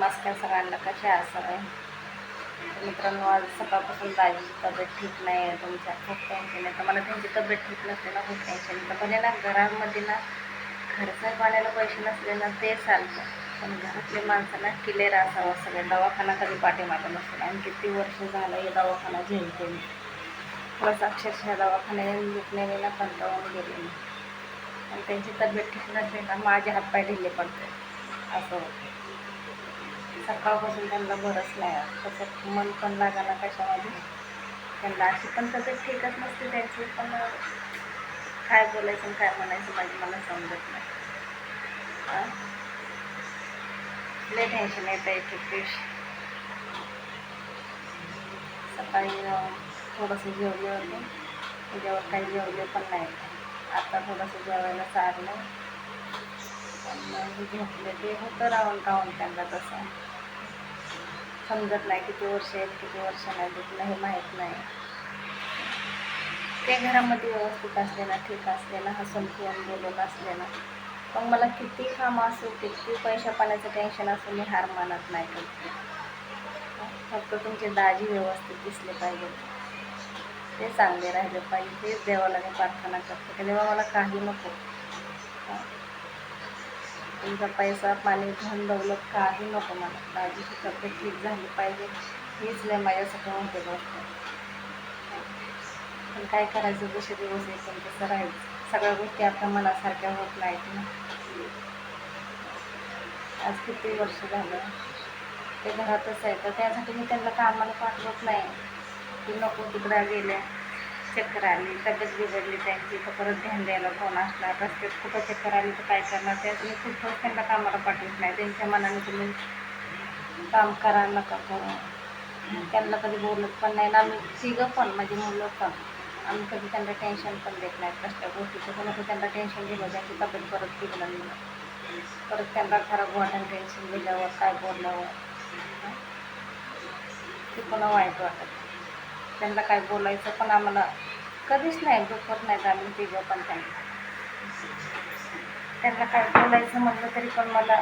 नमस्कार सगळ्यांना कसे आहात सगळे तर मित्रांनो आज सकाळपासून दाजीची तब्येत ठीक नाही आहे तुमच्या खूप टेन्शन आहे. तर मला त्यांची तब्येत ठीक नसते ना खूप टेन्शन तर भले ना घरामध्ये ना खर्च पाण्याला पैसे नसले ना ते चालतं. पण घरातले माणसांना क्लिअर असावं सगळं. दवाखाना कधी पाठीमागं नसेल आणि किती वर्ष झालं हे दवाखाना झेलते मी. प्लस अक्षरशः दवाखान्याने दुखण्याने ना कंटाळून गेले मी. आणि त्यांची तब्येत ठीक नसली ना माझे हातपाय ढिले पडते असं होतं. सकाळपासून त्यांना बरंच नाही तसं मन पण लागाना कशामध्ये. त्यांना अशी पण तब्येत ठीकच नसते त्यांची पण काय बोलायचं आणि काय म्हणायचं माझी मला समजत नाही. लय टेन्शन येत आहे एक सकाळी थोडंसं जेवले होते. त्याच्यावर काही जेवले पण नाही. आता थोडंसं जेवायला चाललं पण झोपले ते होतं राहून राहून त्यांना तसं. समजत नाही किती वर्ष आहेत किती वर्ष नाही दुखणं हे माहीत नाही. ते घरामध्ये व्यवस्थित असले ना ठीक असले ना हसून खेळून बोलून असले ना पण मला किती कामं असो किती पैशा पाण्याचं टेन्शन असो मी हार मानत नाही करते फक्त तुमचे दाजी व्यवस्थित दिसले पाहिजे. ते चांगले राहिले पाहिजे तेच देवाला मी प्रार्थना करते. की देवा मला काही नको. तुमचा पैसा पाणी धन दौलत काही नको मला. दाजीची तब्येत ठीक झाली पाहिजे. हीच नाही माझ्यासाठी होते गोष्ट. पण काय करायचं? जसे दिवस येतील तसं राहायचं. सगळ्या गोष्टी आपल्या मनासारख्या होत नाहीत ना. आज किती वर्ष झालं? ते घरातच आहे. तर त्यासाठी मी त्यांना कामाला पाठवत नाही. की नको तिकडं गेल्या. चक्कर आली तब्येत बिघडली त्यांची तर परत ध्यान द्यायला कोण असणार? रस्त्यात कुठं चक्कर आली तर काय करणार? त्यात मी त्यांना कामाला पाठवत नाही. त्यांच्या मनाने तुम्ही काम करा नका करू. त्यांना कधी बोलत पण नाही. ना आम्ही तिघं पण माझी मुलं पण. आम्ही कधी त्यांना टेन्शन पण देत नाही. कसल्या गोष्टीचं कोणाचं त्यांना टेन्शन दिलं त्यांची तब्येत परत बिघडली परत त्यांना खराब वाटून टेन्शन दिल्यावर काय बोलल्यावर. ते पुन्हा वाईट वाटत त्यांना काय बोलायचं पण आम्हाला कधीच नाही दुखत नाही आम्ही तिघं पण त्यांना. त्यांना काय बोलायचं म्हटलं तरी पण मला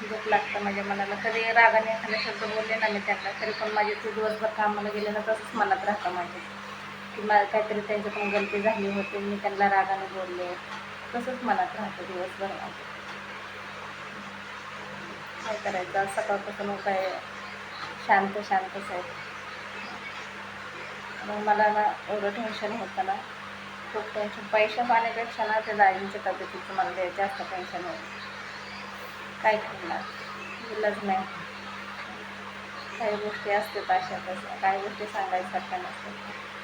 दुःख लागतं माझ्या मनाला. कधी रागाने एखादा शब्द बोलले ना मी त्यांना तरी पण माझे तू दिवसभर कामाला गेले ना तसंच मनात राहतं माझ्या की मला काहीतरी त्यांच्याकडून गलती झाली होती मी त्यांना रागाने बोलले तसंच मनात राहतं दिवसभर माझं. काय करायचं? सकाळपासून काय शांत शांतच आहे मग मला ना एवढं टेन्शन होतं ना. खूप टेन्शन पैसे पाण्यापेक्षा ना त्या दाजींच्या तब्येतीचं मला लय जास्त टेन्शन होतं. काय करणार? दिलंच नाही. काही गोष्टी असतात अशा तशा. काही गोष्टी सांगायसारख्या नसतात.